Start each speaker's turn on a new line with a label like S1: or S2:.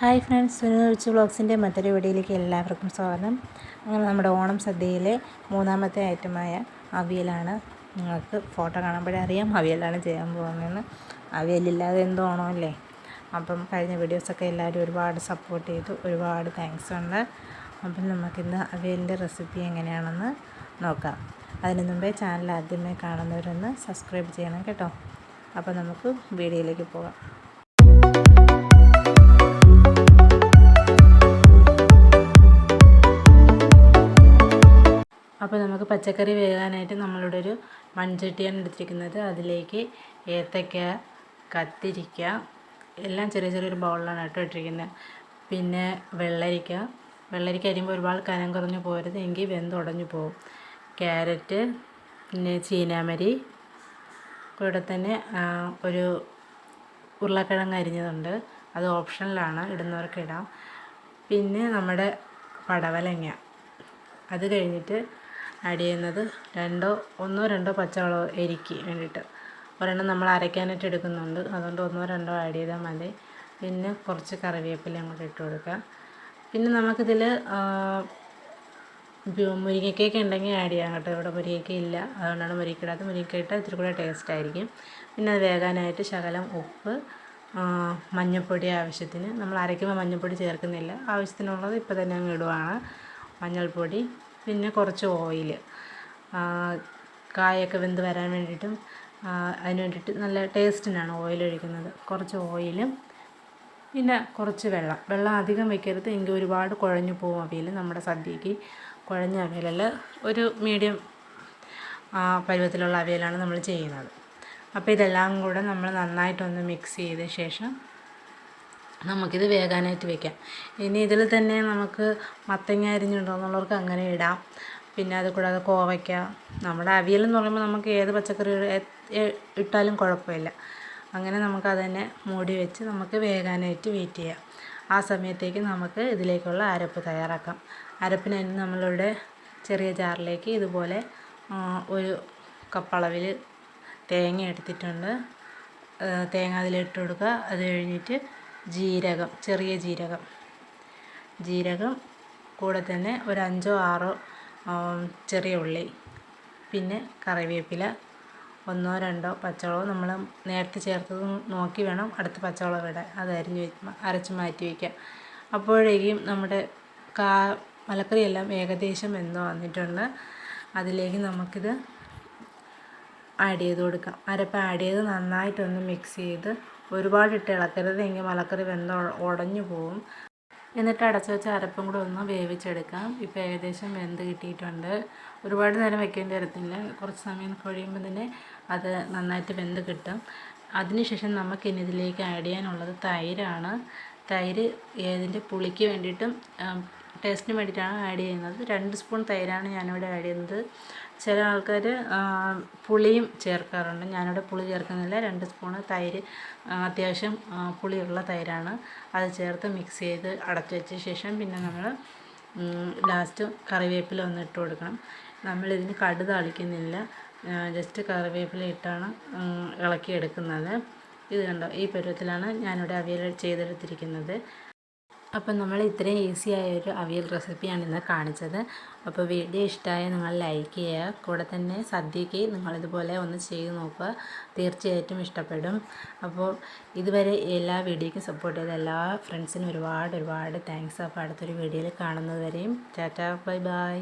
S1: Hi friends സുനിച്ച് വ്ളോഗ്സിന്റെ മറ്റൊരു വീഡിയോയിലേക്ക് എല്ലാവർക്കും സ്വാഗതം. അങ്ങനെ നമ്മുടെ ഓണം സദ്യയിലെ മൂന്നാമത്തെ ഐറ്റമായ അവിയലാണ്. നിങ്ങൾക്ക് ഫോട്ടോ കാണുമ്പോഴേ അറിയാം അവിയലാണ് ചെയ്യാൻ പോകുന്നതെന്ന്. അവിയലില്ലാതെ എന്തോ ഓണമല്ലേ? അപ്പം കഴിഞ്ഞ വീഡിയോസൊക്കെ എല്ലാവരും ഒരുപാട് സപ്പോർട്ട് ചെയ്തു ഒരുപാട് താങ്ക്സ് ഉണ്ട്. അപ്പം നമുക്കിന്ന് അവിയലിന്റെ റെസിപ്പി എങ്ങനെയാണെന്ന് നോക്കാം. അതിന് മുമ്പേ ചാനൽ ആദ്യമേ കാണുന്നവരൊന്ന് സബ്സ്ക്രൈബ് ചെയ്യണം കേട്ടോ. അപ്പോൾ നമുക്ക് വീഡിയോയിലേക്ക് പോകാം. പച്ചക്കറി വേകാനായിട്ട് നമ്മളിവിടെ ഒരു മൺചട്ടിയാണ് എടുത്തിരിക്കുന്നത്. അതിലേക്ക് ഏത്തക്ക കത്തിരിക്ക എല്ലാം ചെറിയ ചെറിയൊരു ബൗളിലാണ് കേട്ടോ ഇട്ടിരിക്കുന്നത്. പിന്നെ വെള്ളരിക്ക. വെള്ളരിക്ക അരിയുമ്പോൾ ഒരുപാട് കനം കുറഞ്ഞു പോരുത് എങ്കിൽ വെന്തുടഞ്ഞു പോകും ക്യാരറ്റ് പിന്നെ ചീനാമരി കൂടെ തന്നെ ഒരു ഉരുളക്കിഴങ്ങ് അരിഞ്ഞതുണ്ട്. അത് ഓപ്ഷനിലാണ് ഇടുന്നവർക്ക് ഇടാം. പിന്നെ നമ്മുടെ പടവലങ്ങ. അത് കഴിഞ്ഞിട്ട് ആഡ് ചെയ്യുന്നത് രണ്ടോ ഒന്നോ രണ്ടോ പച്ചമുളക് എരിക്ക് വേണ്ടിയിട്ട്. ഒരെണ്ണം നമ്മൾ അരയ്ക്കാനായിട്ട് എടുക്കുന്നുണ്ട്. അതുകൊണ്ട് ഒന്നോ രണ്ടോ ആഡ് ചെയ്താൽ മതി. പിന്നെ കുറച്ച് കറിവേപ്പില അങ്ങോട്ട് ഇട്ട് കൊടുക്കുക. പിന്നെ നമുക്കിതിൽ മുരിങ്ങയ്ക്കൊക്കെ ഉണ്ടെങ്കിൽ ആഡ് ചെയ്യാം കേട്ടോ. ഇവിടെ മുരിങ്ങയ്ക്ക ഇല്ല. അതുകൊണ്ടാണ് മുരിങ്ങ മുരിങ്ങക്ക ഇട്ടാൽ ഇത്തിരി കൂടെ ടേസ്റ്റ് ആയിരിക്കും. പിന്നെ അത് വേകാനായിട്ട് ശകലം ഉപ്പ് മഞ്ഞൾപ്പൊടി ആവശ്യത്തിന്. നമ്മൾ അരയ്ക്കുമ്പോൾ മഞ്ഞൾപ്പൊടി ചേർക്കുന്നില്ല. ആവശ്യത്തിനുള്ളത് ഇപ്പോൾ തന്നെ അങ്ങ് ഇടുവാണ്. മഞ്ഞൾപ്പൊടി പിന്നെ കുറച്ച് ഓയിൽ കായൊക്കെ വെന്ത് വരാൻ വേണ്ടിയിട്ടും അതിന് വേണ്ടിയിട്ട് നല്ല ടേസ്റ്റിനാണ് ഓയിൽ ഒഴിക്കുന്നത്. കുറച്ച് ഓയിലും പിന്നെ കുറച്ച് വെള്ളം. വെള്ളം അധികം വെക്കരുത്. എങ്കിൽ ഒരുപാട് കുഴഞ്ഞു പോകും അവയിൽ നമ്മുടെ സദ്യക്ക് കുഴഞ്ഞ അവിയലല്ല ഒരു മീഡിയം പരുവത്തിലുള്ള അവയിലാണ് നമ്മൾ ചെയ്യുന്നത്. അപ്പോൾ ഇതെല്ലാം കൂടെ നമ്മൾ നന്നായിട്ടൊന്ന് മിക്സ് ചെയ്ത ശേഷം നമുക്കിത് വേകാനായിട്ട് വെക്കാം. ഇനി ഇതിൽ തന്നെ നമുക്ക് മത്തങ്ങ അരിഞ്ഞുണ്ടോ എന്നുള്ളവർക്ക് അങ്ങനെ ഇടാം. പിന്നെ അത് കൂടാതെ കോവയ്ക്ക. നമ്മുടെ അവിയൽ എന്ന് പറയുമ്പോൾ നമുക്ക് ഏത് പച്ചക്കറി ഇട്ടാലും കുഴപ്പമില്ല. അങ്ങനെ നമുക്ക് അതന്നെ മൂടി വെച്ച് നമുക്ക് വേകാനായിട്ട് വെയിറ്റ് ചെയ്യാം. ആ സമയത്തേക്ക് നമുക്ക് ഇതിലേക്കുള്ള അരപ്പ് തയ്യാറാക്കാം. അരപ്പിനായി നമ്മളിവിടെ ചെറിയ ജാറിലേക്ക് ഇതുപോലെ ഒരു കപ്പളവിൽ തേങ്ങ എടുത്തിട്ടുണ്ട്. തേങ്ങ അതിലിട്ട് കൊടുക്കുക. അത് കഴിഞ്ഞിട്ട് ജീരകം ചെറിയ ജീരകം. ജീരകം കൂടെ തന്നെ ഒരു അഞ്ചോ ആറോ ചെറിയ ഉള്ളി. പിന്നെ കറിവേപ്പില. ഒന്നോ രണ്ടോ പച്ചമുളക് നമ്മൾ നേരത്തെ ചേർത്തത് നോക്കി വേണം അടുത്ത പച്ചവളം ഇടാൻ. അത് അരിഞ്ഞ് അരച്ച് മാറ്റി വയ്ക്കുക അപ്പോഴേക്കും നമ്മുടെ കാ മലക്കറിയെല്ലാം ഏകദേശം എന്തോ വന്നിട്ടുണ്ട്. അതിലേക്ക് നമുക്കിത് ആഡ് ചെയ്ത് കൊടുക്കാം. അരപ്പ് ആഡ് ചെയ്ത് നന്നായിട്ടൊന്ന് മിക്സ് ചെയ്ത് ഒരുപാട് ഇട്ട് ഇളക്കരുത്. എങ്കിൽ മലക്കറി വെന്ത് ഉടഞ്ഞു പോവും. എന്നിട്ട് അടച്ചു വെച്ച അരപ്പും കൂടെ ഒന്ന് വേവിച്ചെടുക്കാം. ഇപ്പോൾ ഏകദേശം വെന്ത് കിട്ടിയിട്ടുണ്ട്. ഒരുപാട് നേരം വെക്കേണ്ടി വരത്തില്ല. കുറച്ച് സമയം കഴിയുമ്പോൾ തന്നെ അത് നന്നായിട്ട് വെന്ത് കിട്ടും. അതിനുശേഷം നമുക്ക് ഇനി ഇതിലേക്ക് ആഡ് ചെയ്യാനുള്ളത് തൈരാണ്. തൈര് ഏതിന്റെ പുളിക്ക് വേണ്ടിയിട്ടും ടേസ്റ്റിന് വേണ്ടിയിട്ടാണ് ആഡ് ചെയ്യുന്നത്. രണ്ട് സ്പൂൺ തൈരാണ് ഞാനിവിടെ ആഡ് ചെയ്യുന്നത്. ചില ആൾക്കാർ പുളിയും ചേർക്കാറുണ്ട്. ഞാനിവിടെ പുളി ചേർക്കുന്നില്ല. രണ്ട് സ്പൂണ് തൈര് അത്യാവശ്യം പുളിയുള്ള തൈരാണ്. അത് ചേർത്ത് മിക്സ് ചെയ്ത് അടച്ചു വെച്ച ശേഷം പിന്നെ നമ്മൾ ലാസ്റ്റ് കറിവേപ്പില ഒന്ന് ഇട്ട് കൊടുക്കണം. നമ്മളിതിന് കടു താളിക്കുന്നില്ല. ജസ്റ്റ് കറിവേപ്പില ഇട്ടാണ് ഇളക്കിയെടുക്കുന്നത്. ഇത് കണ്ടോ? ഈ പരുവത്തിലാണ് ഞാനിവിടെ അവിയൽ ചെയ്തെടുത്തിരിക്കുന്നത്. അപ്പം നമ്മൾ ഇത്രയും ഈസി ആയ ഒരു അവിയൽ റെസിപ്പിയാണ് ഇന്ന് കാണിച്ചത്. അപ്പോൾ വീഡിയോ ഇഷ്ടമായ നിങ്ങൾ ലൈക്ക് ചെയ്യുക. കൂടെ തന്നെ സദ്യയ്ക്ക് നിങ്ങളിതുപോലെ ഒന്ന് ചെയ്ത് നോക്കുക. തീർച്ചയായിട്ടും ഇഷ്ടപ്പെടും. അപ്പോൾ ഇതുവരെ എല്ലാ വീഡിയോയ്ക്കും സപ്പോർട്ട് ചെയ്ത എല്ലാ ഫ്രണ്ട്സിനും ഒരുപാട് ഒരുപാട് താങ്ക്സ് അപ്പോൾ അടുത്തൊരു വീഡിയോയിൽ കാണുന്നതുവരെയും ടാറ്റാ ബൈ ബൈ.